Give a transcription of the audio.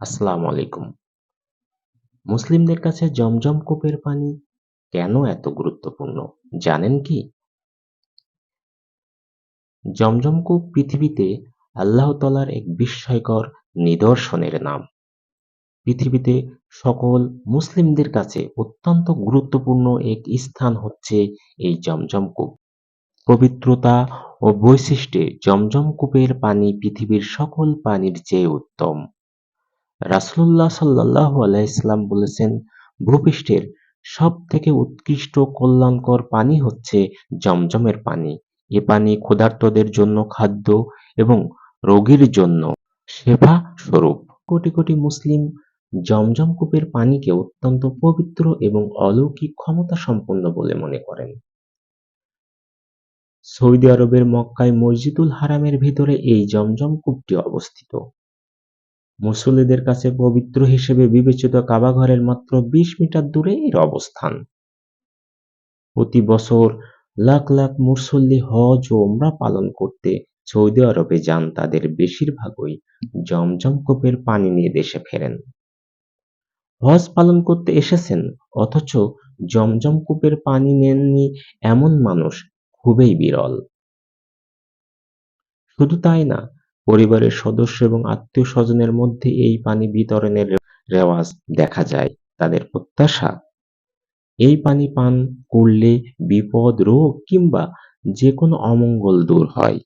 আসসালামু আলাইকুম। মুসলিমদের কাছে জমজম কূপের পানি কেন এত গুরুত্বপূর্ণ, জানেন কি? জমজম কূপ পৃথিবীতে আল্লাহ তালার এক বিস্ময়কর নিদর্শনের নাম। পৃথিবীতে সকল মুসলিমদের কাছে অত্যন্ত গুরুত্বপূর্ণ এক স্থান হচ্ছে এই জমজম কূপ। পবিত্রতা ও বৈশিষ্ট্যে জমজম কূপের পানি পৃথিবীর সকল পানির চেয়ে উত্তম। রাসূলুল্লাহ সাল্লাল্লাহু আলাইহি বলেছেন, ভূপৃষ্ঠের সব থেকে উৎকৃষ্ট কল্যাণকর পানি হচ্ছে জমজমের পানি। এ পানি ক্ষুধার্তদের জন্য খাদ্য এবং রোগীর জন্য সেবা স্বরূপ। কোটি কোটি মুসলিম জমজম কূপের পানিকে অত্যন্ত পবিত্র এবং অলৌকিক ক্ষমতা সম্পন্ন বলে মনে করেন। সৌদি আরবের মক্কায় মসজিদুল হারামের ভিতরে এই জমজম কূপটি অবস্থিত। মুসল্লিদের কাছে পবিত্র হিসেবে বিবেচিত কাবাঘরের মাত্র বিশ মিটার দূরে এর অবস্থান। প্রতি বছর লাখ লাখ মুসল্লি হজ ও ওমরা পালন করতে সৌদি আরবে যান, তাদের বেশিরভাগই জমজম কূপের পানি নিয়ে দেশে ফেরেন। হজ পালন করতে এসেছেন, অথচ জমজম কূপের পানি নেননি এমন মানুষ খুবই বিরল। শুধু তাই না পরিবারের সদস্য এবং আত্মীয় স্বজনের মধ্যে এই পানি বিতরণের রেওয়াজ দেখা যায়, তাদের প্রত্যাশা। এই পানি পান করলে বিপদ রোগ কিংবা যে কোনো অমঙ্গল দূর হয়।